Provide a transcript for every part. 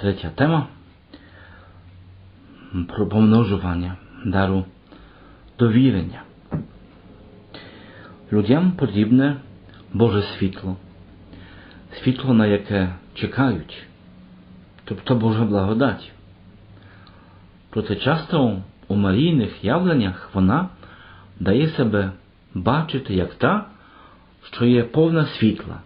Третя тема про помножування дару довірення. Людям потрібне Боже світло, світло, на яке чекають, тобто Божа благодать. Проте часто у марійних явленнях вона дає себе бачити як та, що є повна світла,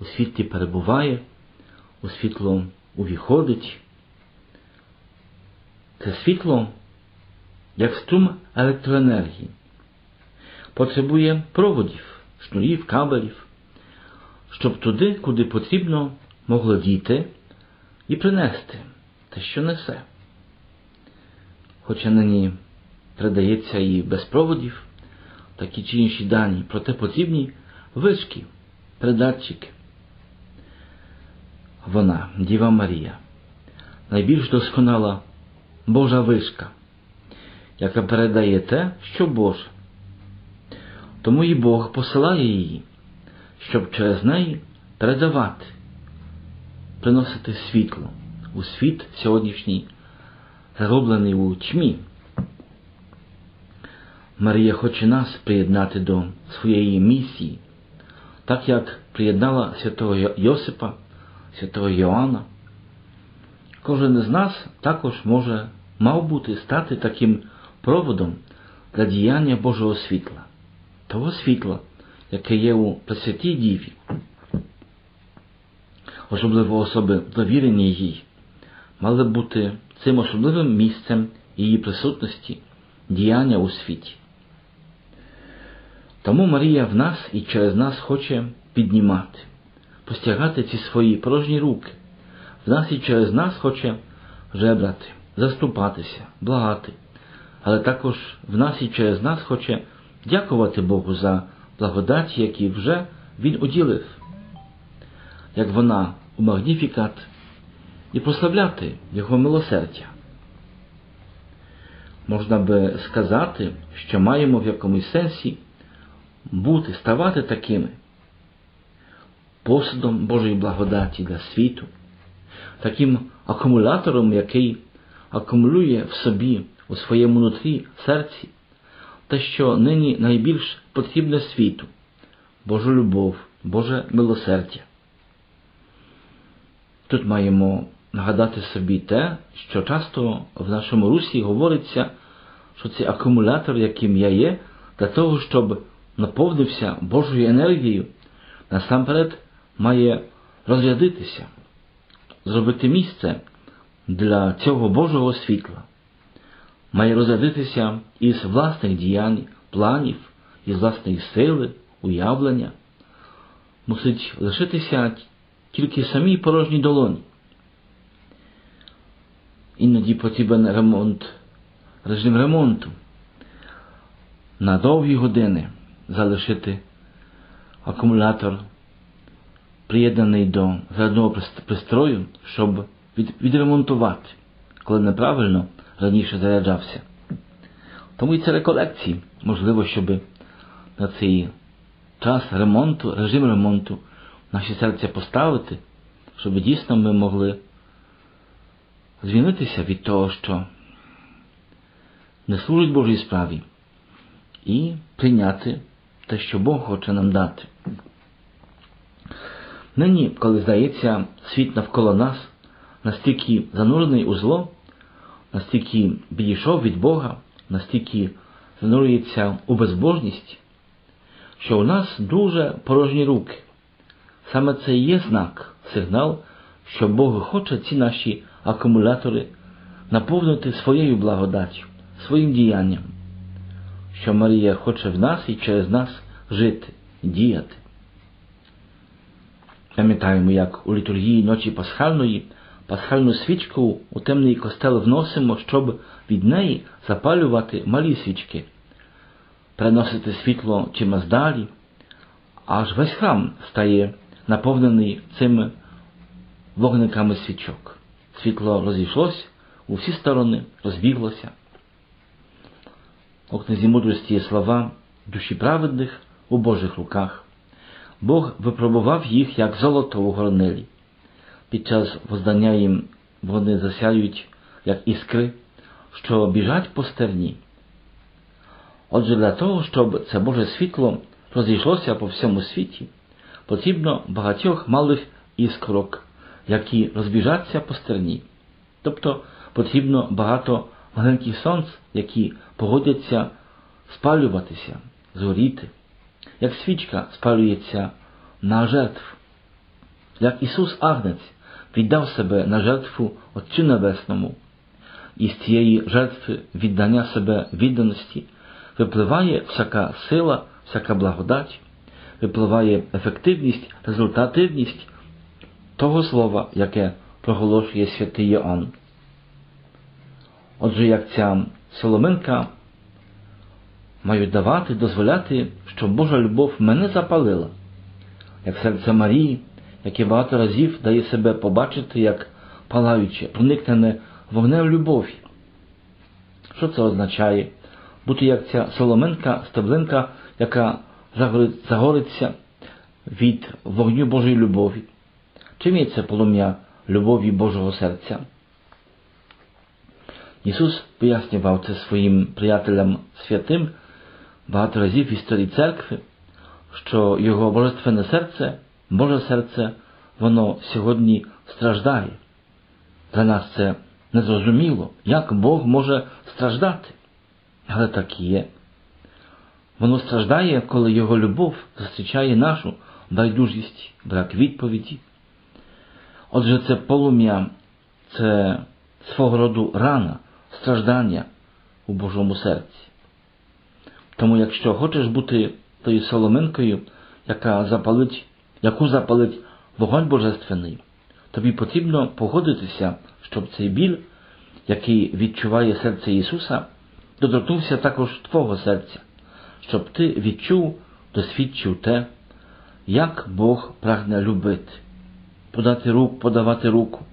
у світлі перебуває, у світло увіходить. Це світло, як струм електроенергії, потребує проводів, шнурів, кабелів, щоб туди, куди потрібно, могло дійти і принести те, що несе. Хоча нині передається і без проводів, такі чи інші дані, проте потрібні вишки, передатчики. Вона, Діва Марія, найбільш досконала Божа вишка, яка передає те, що Боже. Тому і Бог посилає її, щоб через неї передавати, приносити світло у світ сьогоднішній, зароблений у тьмі. Марія хоче нас приєднати до своєї місії, так як приєднала святого Йосипа, святого Йоанна. Кожен із нас також може, мав бути стати таким проводом для діяння Божого світла, того світла, яке є у Пресвятій Діві, особливо особи довірені їй, мали бути цим особливим місцем її присутності, діяння у світі. Тому Марія в нас і через нас хоче піднімати, постягати ці свої порожні руки, в нас і через нас хоче жебрати, заступатися, благати, але також в нас і через нас хоче дякувати Богу за благодаті, які вже Він уділив, як вона у Магніфікат, і прославляти Його милосердя. Можна би сказати, що маємо в якомусь сенсі бути, ставати такими посудом Божої благодаті для світу, таким акумулятором, який акумулює в собі у своєму нутрі серці те, що нині найбільш потрібне світу, Божу любов, Боже милосердя. Тут маємо нагадати собі те, що часто в нашому русі говориться, що це акумулятор, яким я є, для того, щоб наповнився Божою енергією, насамперед має розрядитися, зробити місце для цього Божого світла, має розрядитися із власних діянь, планів, із власної сили, уявлення, мусить лишитися тільки самій порожній долоні. Іноді потрібен ремонт, режим ремонту. На довгі години залишити акумулятор, приєднаний до зарядного пристрою, щоб відремонтувати, коли неправильно раніше заряджався. Тому і це реколекції, можливо, щоб на цей час ремонту, режим ремонту наші серця поставити, щоб дійсно ми могли звільнитися від того, що не служить Божій справі, і прийняти те, що Бог хоче нам дати. Нині, коли здається, світ навколо нас настільки занурений у зло, настільки відійшов від Бога, настільки занурюється у безбожність, що у нас дуже порожні руки. Саме це і є знак, сигнал, що Бог хоче ці наші акумулятори наповнити своєю благодаттю, своїм діянням що Марія хоче в нас і через нас жити, діяти. Пам'ятаємо, як у літургії ночі Пасхальної пасхальну свічку у темний костел вносимо, щоб від неї запалювати малі свічки, переносити світло чимось далі, аж весь храм стає наповнений цими вогниками свічок. Світло розійшлось у всі сторони, розбіглося. У книзі мудрості є слова душі праведних у Божих руках. Бог випробував їх як золото у горнилі. Під час воздання їм вони засяють, як іскри, що біжать по стерні. Отже, для того, щоб це Боже світло розійшлося по всьому світі, потрібно багатьох малих іскорок, які розбіжаться по стерні. Тобто потрібно багато маленьких сонць, які погодяться спалюватися, згоріти, як свічка спалюється на жертв, як Ісус Агнець віддав себе на жертву Отцю Небесному, і з цієї жертви віддання себе відданості випливає всяка сила, всяка благодать, випливає ефективність, результативність того слова, яке проголошує святий Йоанн. Отже, як ця соломинка маю давати, дозволяти, щоб Божа любов мене запалила, як серце Марії, яке багато разів дає себе побачити як палаюче, проникнене вогнем любові. Що це означає? Бути як ця соломинка, стеблинка, яка загориться від вогню Божої любові. Чим є це полум'я любові Божого серця? Ісус пояснював це своїм приятелям святим багато разів в історії церкви, що його божественне серце, Боже серце, воно сьогодні страждає. Для нас це незрозуміло, як Бог може страждати. Але так і є. Воно страждає, коли його любов зустрічає нашу байдужість, брак відповіді. Отже, це полум'я, це свого роду рана, страждання у Божому серці. Тому, якщо хочеш бути тою соломинкою, яка запалить, яку запалить вогонь Божественний, тобі потрібно погодитися, щоб цей біль, який відчуває серце Ісуса, доторкнувся також Твого серця, щоб ти відчув, досвідчив те, як Бог прагне любити, подати руку, подавати руку,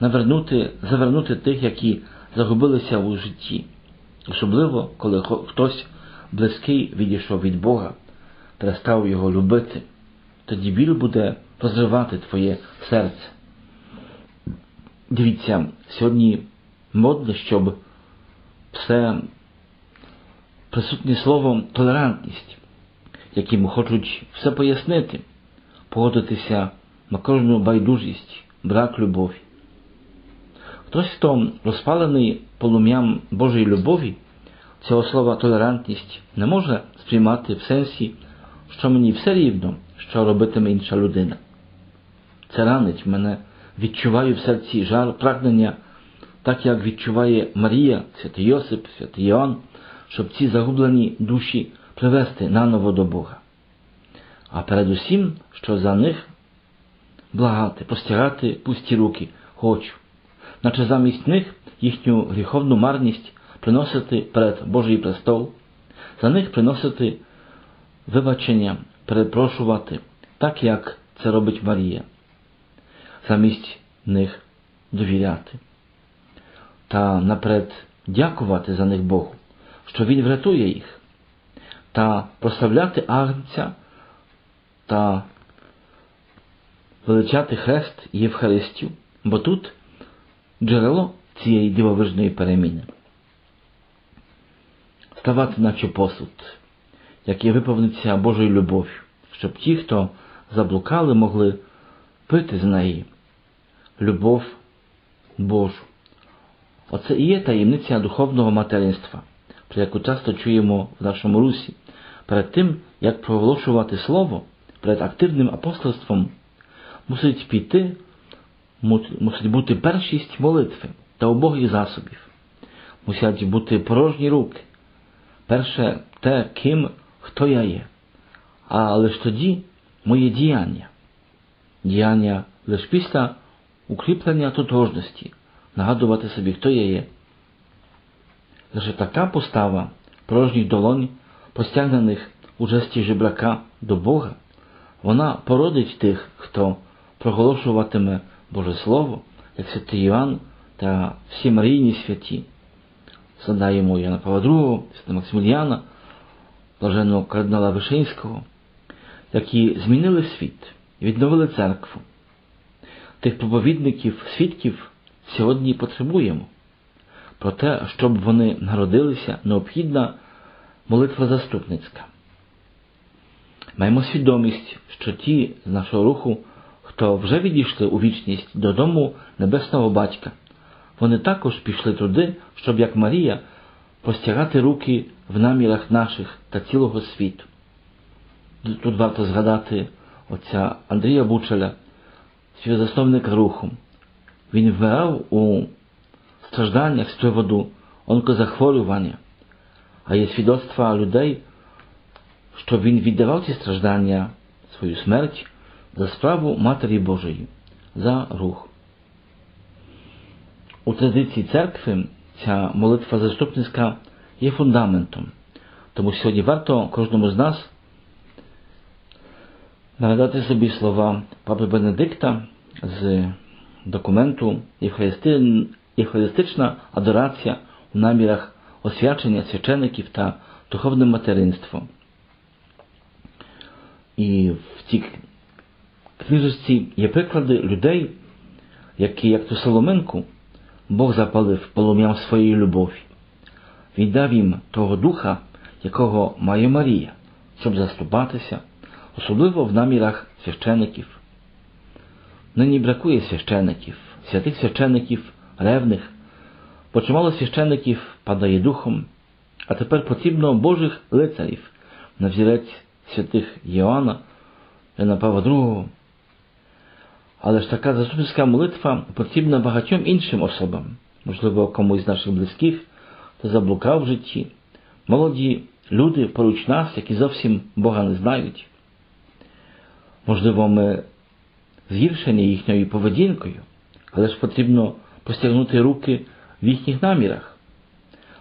навернути, завернути тих, які загубилися у житті, особливо коли хтось близький відійшов від Бога, перестав його любити, тоді біль буде розривати твоє серце. Дивіться, сьогодні модно, щоб все присутнє слово толерантність, яким хочуть все пояснити, погодитися на кожну байдужість, брак любові. Хтось, хто розпалений полум'ям Божої любові, цього слова толерантність не може сприймати в сенсі, що мені все рівно, що робитиме інша людина. Це ранить мене, відчуваю в серці жар прагнення, так як відчуває Марія, святий Йосип, святий Йоанн, щоб ці загублені душі привести наново до Бога. А передусім, що за них благати, простягати пусті руки хочу, наче замість них їхню гріховну марність приносити перед Божий престол, за них приносити вибачення, перепрошувати, так як це робить Марія, замість них довіряти. Та наперед дякувати за них Богу, що Він врятує їх, та прославляти Агнця та величати хрест Євхаристів, бо тут джерело цієї дивовижної переміни ставати наче посуд, який виповниться Божою любов'ю, щоб ті, хто заблукали, могли пити з неї любов Божу. Оце і є таємниця духовного материнства, про яку часто чуємо в нашому русі. Перед тим, як проголошувати Слово, перед активним апостольством, мусить піти, мусить бути першість молитви та убогих засобів, мусять бути порожні руки, перше те, ким, хто я є, а лише тоді моє діяння. Діяння лише після укріплення тотожності, нагадувати собі, хто я є. Лише така постава порожніх долонь, постягнених у жесті жебрака до Бога, вона породить тих, хто проголошуватиме Боже Слово, як святий Іван та всі Марійні святі згадаємо Яна Павла II, Свята Максиміліана, блаженного кардинала Вишинського, які змінили світ, відновили церкву, тих проповідників, свідків сьогодні потребуємо. Про те, щоб вони народилися, необхідна молитва заступницька. Маємо свідомість, що ті з нашого руху, хто вже відійшли у вічність додому Небесного Батька, вони також пішли туди, щоб, як Марія, простягати руки в намірах наших та цілого світу. Тут варто згадати отця Андрія Бучеля, співзасновника руху. Він вмирав у стражданнях з приводу онкозахворювання, а є свідоцтва людей, що він віддавав ці страждання, свою смерть за справу Матері Божої, за рух. У традиції церкви ця молитва заступницька є фундаментом. Тому сьогодні варто кожному з нас нагадати собі слова Папи Бенедикта з документу Євхаристична адорація у намірах освячення священиків та духовне материнство. І в цій книжечці є приклади людей, які, як ту Соломенку, Бог запалив полум'ям своєї любові. Він дав їм того духа, якого має Марія, щоб заступатися, особливо в намірах священиків. Нині бракує священиків, святих священиків, ревних, бо чимало священиків падає духом, а тепер потрібно Божих лицарів на взірець святих Йоанна, Яна Павла II. Але ж така заступницька молитва потрібна багатьом іншим особам, можливо, комусь з наших близьких, хто заблукав в житті, молоді люди поруч нас, які зовсім Бога не знають. Можливо, ми згіршені їхньою поведінкою, але ж потрібно постягнути руки в їхніх намірах.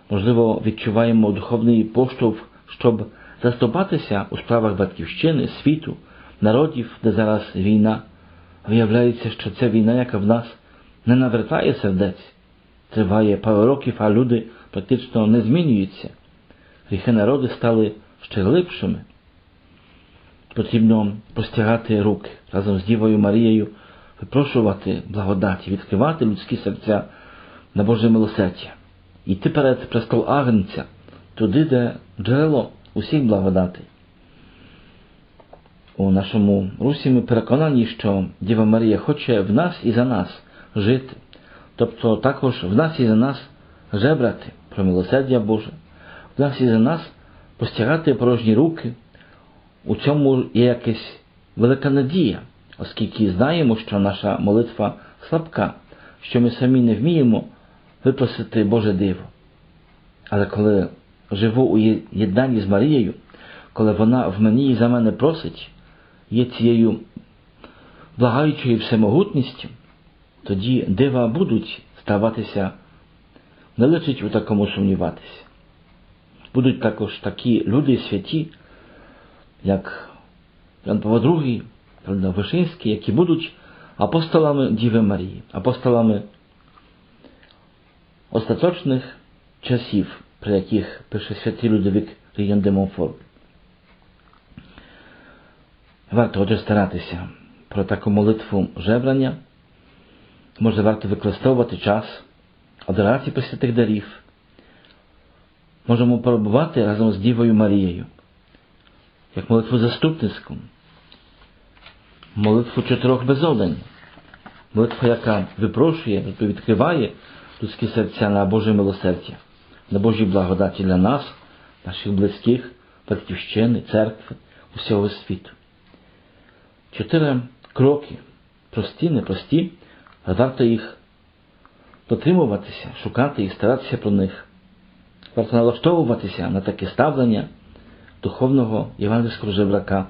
Можливо, відчуваємо духовний поштовх, щоб заступатися у справах батьківщини, світу, народів, де зараз війна. Виявляється, що ця війна, яка в нас не навертає сердець, триває пару років, а люди практично не змінюються. Гріхи народи стали ще глибшими. Потрібно простягати руки разом з Дівою Марією, випрошувати благодаті, відкривати людські серця на Боже милосердя, йти перед престол Агнця, туди, де джерело усіх благодатей. У нашому русі ми переконані, що Діва Марія хоче в нас і за нас жити, тобто також в нас і за нас жебрати про милосердя Боже, в нас і за нас постягати порожні руки. У цьому є якась велика надія, оскільки знаємо, що наша молитва слабка, що ми самі не вміємо випросити Боже диво. Але коли живу у єднанні з Марією, коли вона в мені і за мене просить, є цією благаючою всемогутністю, тоді дива будуть ставатися, не личить у такому сумніватися. Будуть також такі люди святі, як Ян Павло II, правда, Вишинський, які будуть апостолами Діви Марії, апостолами остаточних часів, про яких пише святий Людовик Ріян де Монфор. Варто отже старатися про таку молитву жебрання. Може, варто використовувати час адорації пресвятих дарів. Можемо перебувати разом з Дівою Марією, як молитву заступницьку, молитву чотирьох безодень, молитва, яка випрошує, відкриває людські серця на Боже милосердя, на Божій благодаті для нас, наших близьких, батьківщини, церкви, усього світу. Чотири кроки, прості, непрості, варто їх дотримуватися, шукати і старатися про них. Варто налаштовуватися на таке ставлення духовного євангельського жебрака.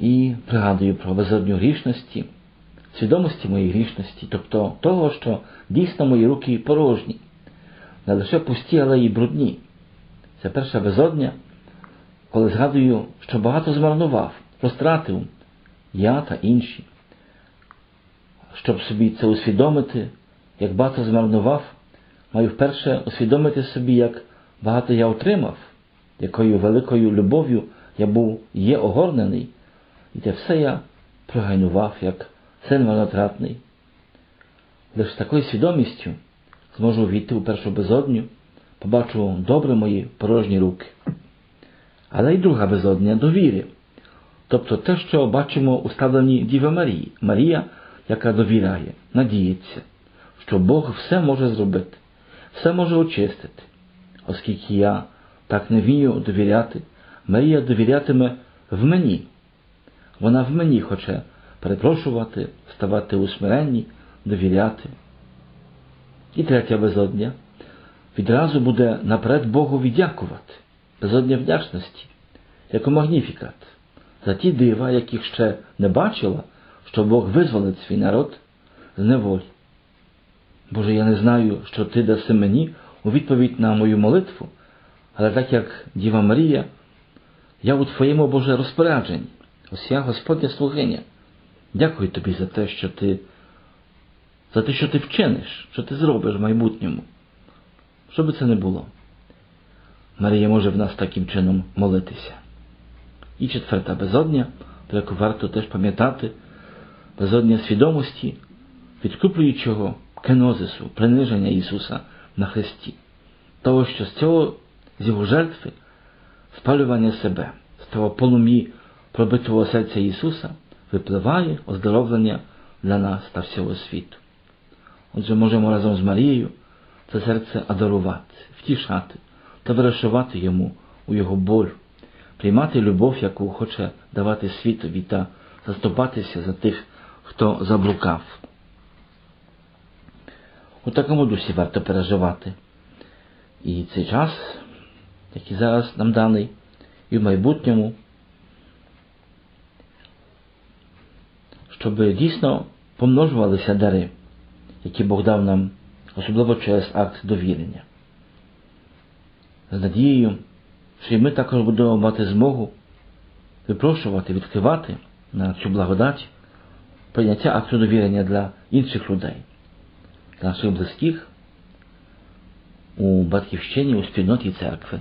І пригадую про безодню грішності, свідомості моєї грішності, тобто того, що дійсно мої руки порожні, не лише пусті, але й брудні. Це перша безодня, коли згадую, що багато змарнував, розтратив я та інші. Щоб собі це усвідомити, як багато змарнував, маю вперше усвідомити собі, як багато я отримав, якою великою любов'ю я був є огорнений, і те все я прогайнував, як син марнотратний. Лише з такою свідомістю зможу війти у першу безодню, побачу добре мої порожні руки. Але й друга безодня довіри. Тобто те, що бачимо у ставленні Діви Марії. Марія, яка довіряє, надіється, що Бог все може зробити, все може очистити. Оскільки я так не вмію довіряти, Марія довірятиме в мені. Вона в мені хоче перепрошувати, ставати у смиренні, довіряти. І третя безодня відразу буде наперед Богові дякувати, безодня вдячності, як у магніфікат, за ті дива, яких ще не бачила, що Бог визволить свій народ з неволі. Боже, я не знаю, що Ти даси мені у відповідь на мою молитву, але так як Діва Марія, я у Твоєму Боже розпорядженні, ось я Господня слугиня. Дякую тобі за те, що ти, за те, що ти вчиниш, що ти зробиш в майбутньому. Що би це не було. Марія може в нас таким чином молитися. І четверта безодня, про яку варто теж пам'ятати, безодня свідомості, відкуплюючого кенозису, приниження Ісуса на Христі, того, що з цього, з Його жертви, спалювання себе, з того полум'ї пробитого серця Ісуса, випливає оздоровлення для нас та всього світу. Отже, можемо разом з Марією це серце адарувати, втішати та вирішувати йому у його болю, приймати любов, яку хоче давати світові та заступатися за тих, хто заблукав. У такому дусі варто переживати. І цей час, який зараз нам даний, і в майбутньому, щоб дійсно помножувалися дари, які Бог дав нам, особливо через акт довірення. З надією, що і ми також будемо мати змогу випрошувати, відкривати на цю благодать прийняття акту довірення для інших людей, для наших близьких у батьківщині, у спільноті церкви.